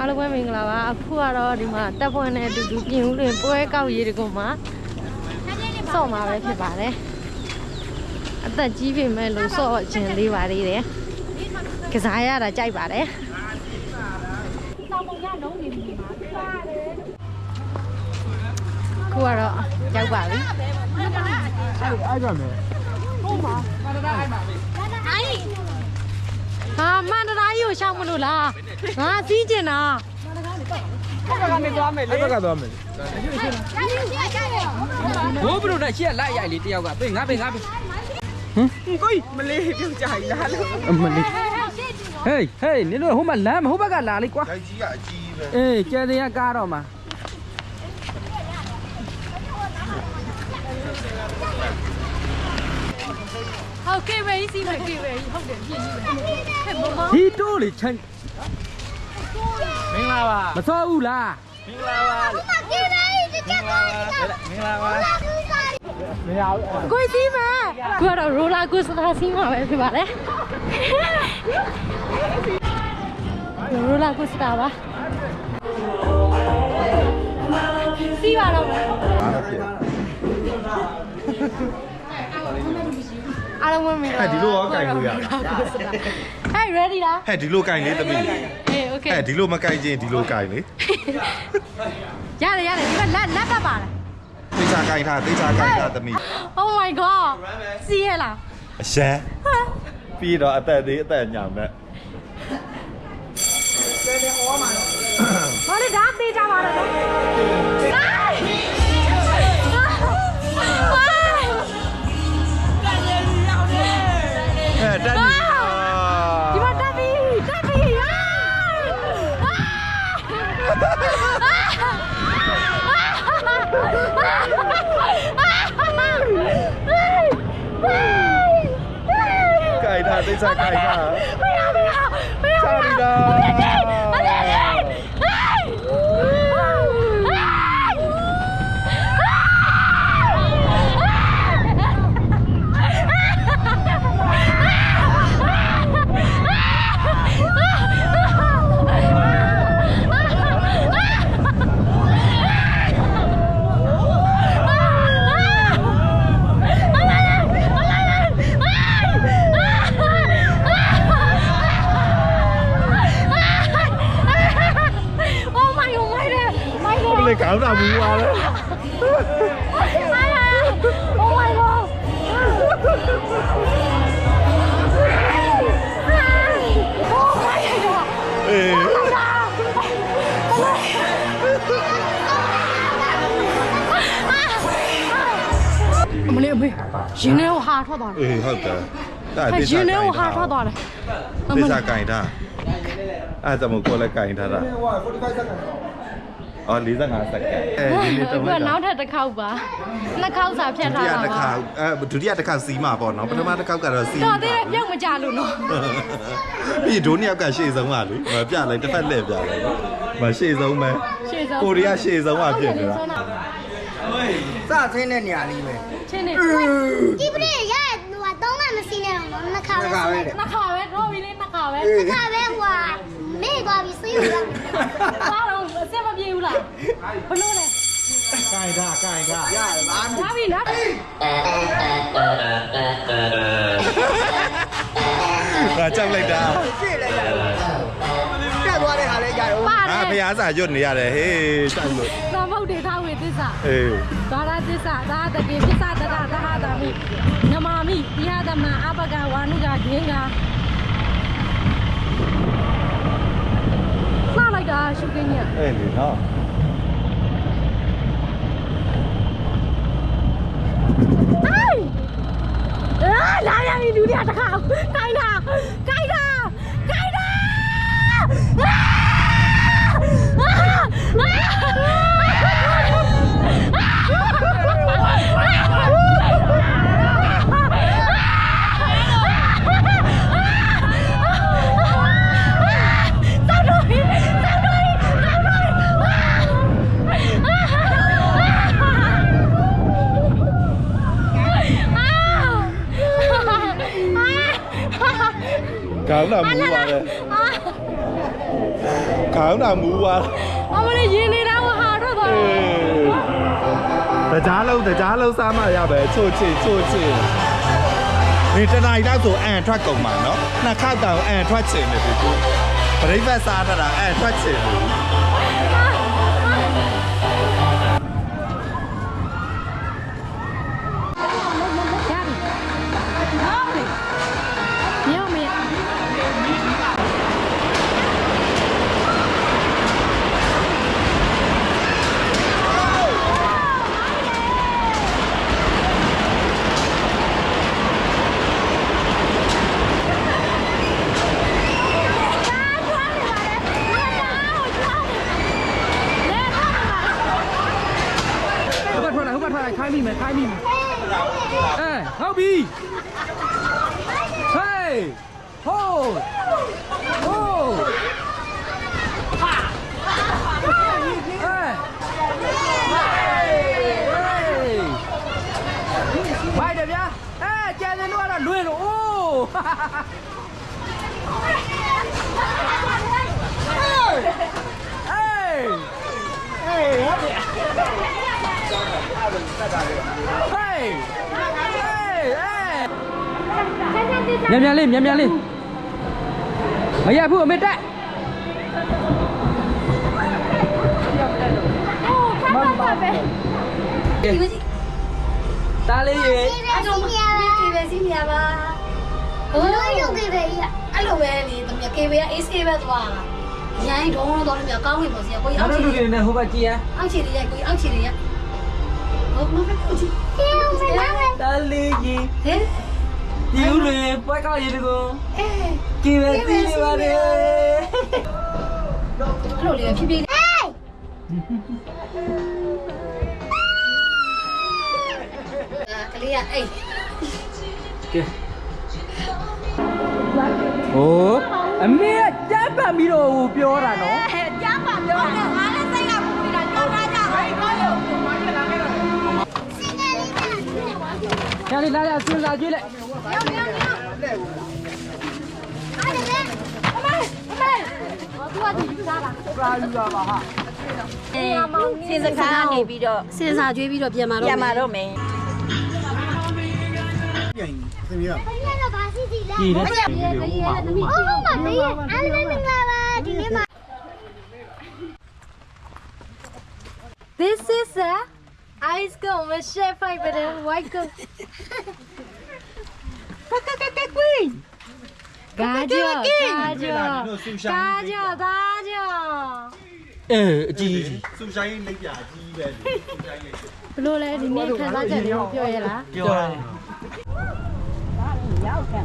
အားလုံးပဲမင်္ဂလာပါအခုကတော့ဒီမှာတပ်ဖွဲ့နဲ့အတူတူပြင်ဦးလွင်ပွဲကောက်ရေးတကုံမှာစော့မှာပဲဖြစ်ပါတယ်အသက်ကြီးပြီမဲ့လို့စော့ခြင်းလေးပါသေးတယ်ကစားရတာကြိုက်ပါတယ်ခုကတော့ရောက်ပါပြီအဲ့ဒါမယ်ဟာမ န္တရာကြီးကိုရှောက်မလို့လားငါစီးကျင်တာအဲ့ဒါကနေသွားမယ်လေအဲ့ဒါကသွားမယ်ဘိုးဘလို့နဲ့ရှေ့လိုက်ရိုက်လေးတယောက်ကပေးငါပေးငါပေးကိုမလေးပြုတ်ကြလာလို့အမလေးဟေးဟေးနင်တို့ဟိုမှာလမ်းဟိုဘက်ကလာလေးကွာဓာတ်ကြီးကအကြီးပဲအေးကျဲတဲ့ကားတော့မှာ ဟုတ်ကဲ့ပဲစီးမယ်ကဲ့ပဲဟုတ်တယ်ပြည့်ကြီးပဲဟဲ့မမဒီတိုးလေးချမ်းမင်္ဂလာပါမစောဘူးလားမင်္ဂလာပါမင်္ဂလာပါမရဘူးကိုစီးမယ်ခုကတော့ရိုလာကိုစတာစီးမှာပဲဖြစ်ပါတယ်ရိုလာကိုစတာပါစီးပါတော့မယ် အားလုံးမင်္ဂလာဟဲ့ဒီလိုရောကင်လို့ရဟဲ့ ready လားဟဲ့ဒီလိုကင်လေးသမီးအေး okay ဟဲ့ဒီလိုမကင်ချင်းဒီလိုကင်လေရတယ်ရတယ်ဒီကလက်လက်ပတ်ပါလားသိချာကင်ထားသိချာကင်ထားသမီး Oh my god စီးရလားအရှမ်းပြီးတော့အသက်သေးအသက်ညောင်နဲ့ဘာလဲဒါသေးကြပါလား ဟိုင်းဟဲ့တက်နေဒီမှာတက်ပြီတက်ပြီအာကင်ထားသိချာကင်ထား ရင်ထဲကိုဟာထွက်သွားတယ်အေးဟုတ်တယ်ဒါဟဲ့သိရချာင်ထဲကင်ကိုဟာထားထွက်သွားတယ်အမသိလေးချာကင်ထားအဲ့ဒါမို့ကိုလည်းကင်ထားတာအော်45စက္ကန့်အဲဒီနေ့တော့ကနောက်ထပ်တစ်ခေါက်ပါနှစ်ခေါက်စာဖြတ်ဒုထားတိယတာတစ်ပါခါအဲဒုတိယတစ်ခါစီးမှာပေါ့နော်ပထမတစ်ခါကတော့စီးတော်သေးတယ်ပြုတ်မကြလို့နော်ပြီးဒိုးနှစ်ယောက်ကရှေ့ဆုံးပါလေမပြလိုက်တစ်ဖက်လှည့်ပြလိုက်မရှေ့ဆုံးပဲရှေ့ဆုံးကိုရီးယားရှေ့ဆုံးကဖြစ်နေတာ စဆင်းတဲ့နေရာလေးပဲချင်းနေဒီပရိရဟိုတော့မှမစီးနဲ့တော့နှစ်ခါပဲခါပဲတဲ့နှစ်ခါပဲတော့ပြီလေနှစ်ခါပဲနှစ်ခါပဲဟိုမေ့သွားပြီစီးရတော့ဘာတော့အဆက်မပြေဘူးလားဘလို့လဲကင်ထားကင်ထားရတယ်လားလာပြီလားငါကြောက်လိုက်တာရှေ့လိုက်ရတယ်ပြတ်သွားတဲ့ဟာလေးကြတော့ပါတငါယ်ဖျားစာရွတ်နေရတယ်ဟေးကြောက်လို့သာမုတ်တေထားဝေသ စ္စာအေးဒါရသစ္စာဒါတကေပစ္ဆတရသဟတာမိနမာမိတိယသမအပကဝါနုကဒင်းကလှလိုက်တာရှုကင်းညအေးလေနော် ဟိုင်းအာလာရပြီလူတွေကတခါကိုင်းတာကိုင်းတာကိုင်းတာအာ အာကောင်းတာမူပါလေအာကခေါင်းတာမူသွားအမလေးရင်နေတာကဟာတော့သွားတကြားလုံးတကြားလုံးစားမှရပဲချို့ချစ်ချို့ချစ်ဒီတနိုင်တော့ဆိုအန်ထွက်ကုန်မှာနော်နှစ်ခါတောင်အန်ထွက်ချင်တယ်ဒီကူပြိဿစားတာအန်ထွက်ချင်တယ် ဘက်ထွက်လိုက်ဟိုဘက်ထွက်လိုက်ခိုင်းမိမယ်ခိုင်းမိမယ်အဲဟုတ်ပြီ ဟေးဟိုးဟိုးအဲဘိုက်တယ်ဗျာအဲကျန်တယ်တော့ကတော့လွင်လို့အိုးအေးအေးဟုတ်ပြီဟေးဟေးမြန်မြန်လေးမြန်မြန်လေးမရဘူးအမေတက်တားလေးရေအဲ့လိုမရပါကေပဲစီးနေရပါဘူးလို့ယူခဲ့ပဲရအဲ့လိုပဲလေတမကေပဲအေးဆေးပဲသွားရိုင်းတော့တော့လည်းကောင်းဝင်ပါစီကိုနောအောက်က်ချီတို့လူတွေနဲ့ဟိုဘက်ကြည့်ရအောက်ချီရကိုအောက်ချီရဟုတ်မဟု တ်ဘူးဟေးမလာပဲတားလေးကြီးဟဲ့ဒီဦးတွေပွဲကောက်ရည်တကူအေးကြည့်ပဲကြည့်နေပါတယ်အဲ့လိုလေးဖြည်းဖြည်းဟေးကလေးကအေးကဲဟိုအမေကကြမ်းပန်ပြီးတော့ပြောတာနော်ကြားပါပြောတာငါလည်းစိတ် ညာလေးလာရစဉ်းစားကြည့်လိုက် ညောင်းညောင်းညောင်းအဲ့ဒါလေ စင်စကားနေပြီးတော့စင်စာကျွေးပြီးတော့ပြန်มาတော့ပြန်มาတော့မယ် ဘယ်လိုပါစီစီလဲ ကြည့်တယ် အော်မမေးအားလုံးမင်္ဂလာပါဒီနေ့မှာ This is a ice cream with chef I but a white cream. Kaka kaka queen. Gajo, gajo, gajo, gajo. အဲအကြီးကြီးစူရှိုင်းလိပ်ပြအကြီးပဲလေစူရှိုင်းလိပ်ပြဘလို့လဲဒီနေ့ခံစားချက်တွေပြောရလားပြောရတယ်ဒါလည်းရောက်တယ်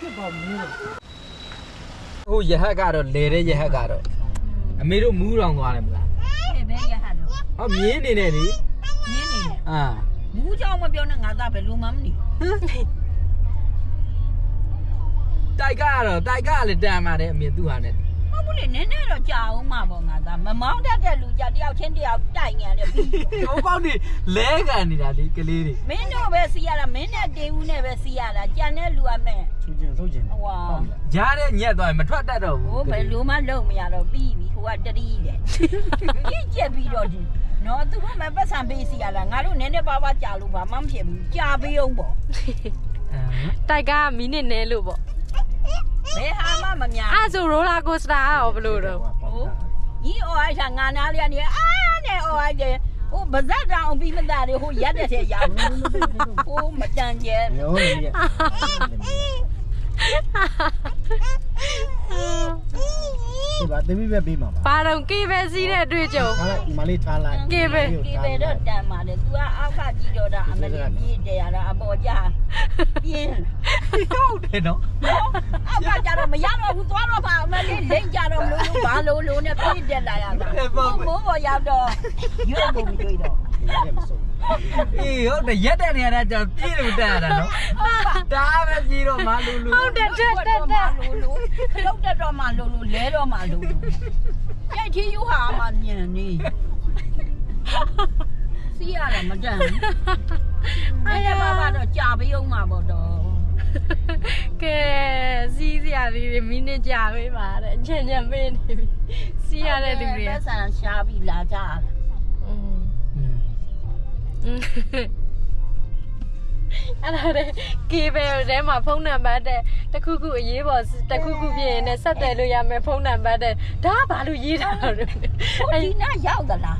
ပြပါမင်းဟိုရဟတ်ကတော့လေတဲ့ရဟတ်ကတော့အမေတို့မူးတောင်သွားတယ်မလားအဲဘယ်ရ ဟတ်တော့ဟောမြင်းနေတယ်လေနင်းနေတယ်အာဘူးကြောင်မပြောနဲ့ငါသားပဲလူမှမနေတိုက်ကတော့တိုက်ကလည်းတန်ပါတယ်အမေသူ့ဟာနဲ့ဟုတ်ဘူးလေနည်းနည်းတော့ကြာအောင်မှာပေါ့ငါသားမမောင်းတတ်တဲ့လူကြတယောက်ချင်းတယောက်တိုင်ငန်တယ်ပြီးဟိုပေါက်နေလဲကန်နေတာလေကလေးတွေမင်းတို့ပဲစီးရတာမင်းနဲ့တေးဦးနဲ့ပဲစီးရတာကြံတဲ့လူကမဲ့ချူချင်းဆုံးချင်းဟွာကြားတဲ့ညက်သွားရင်မထွက်တတ်တော့ဘူးဟိုဘယ်လိုမှလုံးမရတော့ပြီးပြီဟိုကတတိတဲ့ကြီးကျက်ပြီးတော့ဒီ နော်သူကမပတ်စံပေးစီရတာငါတို့နည်းနည်းပါးပါးကြာလို့ဘာမှမဖြစ်ဘူးကြာပေးအောင်ပေါ့တိုက်ကမီနစ်နဲလို့ပေါ့ဘယ်ဟာမှမများအဲ့ဆိုရိုလာကိုစတာရောဘလို့တော့ဟိုညီအော်အိုက်တာငါနာလေးကနေအာနဲ့အော်အိုက်တယ်ဟိုဗဇက်တောင်ပြီးမသားတွေဟိုရက်တဲ့ထဲရောက်ဟိုမတန်ကျဲညောနေရ ဒီပါသမီးပဲပြီးမှာပါပါတော့ကေပဲစီးတဲ့အတွေ့အကြုံထားလိုက်ဒီမလေးထားလိုက်ကေပဲဒီပဲတော့တန်ပါတယ် तू ကအောက်ကကြည့်တော့တာအမလေးပြေးတယ်ရတာအပေါ်ကြပြင်းဟုတ်တယ်နော်အောက်ကကြတော့မရတော့ဘူးသွားတော့ပါအမလေးလိမ့်ကြတော့မလို့ဘာလို့လို့နဲ့ပြေးတက်လာရတာမိုးပေါ်ရောက်တော့ရွက်ကုန်တွေ့တော့ဒီလည်းမဆုံး အေးဟုတ်တယ်ရက်တဲ့နေရာနဲ့ကျွန်တော်ပြေးလို့တက်ရတာနော်ဒါပဲပြေးတော့မလူလူဟုတ်တယ်တက်တက်တက်လူလူလောက်တက်တော့မှလူလူလဲတော့မှလူလူကြိုက်ချင်းယူဟာမှမြင်နေစီးရတာမတန်ဘူးအဲ့ဒါဘာတော့ကြာပြီးအောင်မှာပေါ့တော့ကဲစီးစရာလေးတွေမိနစ်ကြာပေးပါတဲ့အချင်ချင်ပေးနေပြီစီးရတဲ့လူတွေဆက်ဆံရှားပြီးလာကြလား အဲ့ဒါလေကေဘယ်ထဲမှာဖုန်းနံပါတ်တဲ့တခုခုအရေးပေါ်တခုခုဖြစ်ရင်လည်းဆက်သွယ်လို့ရမယ်ဖုန်းနံပါတ်တဲ့ဒါကဘာလို့ရေးထားတာလဲဟိုဒီနာရောက်သလား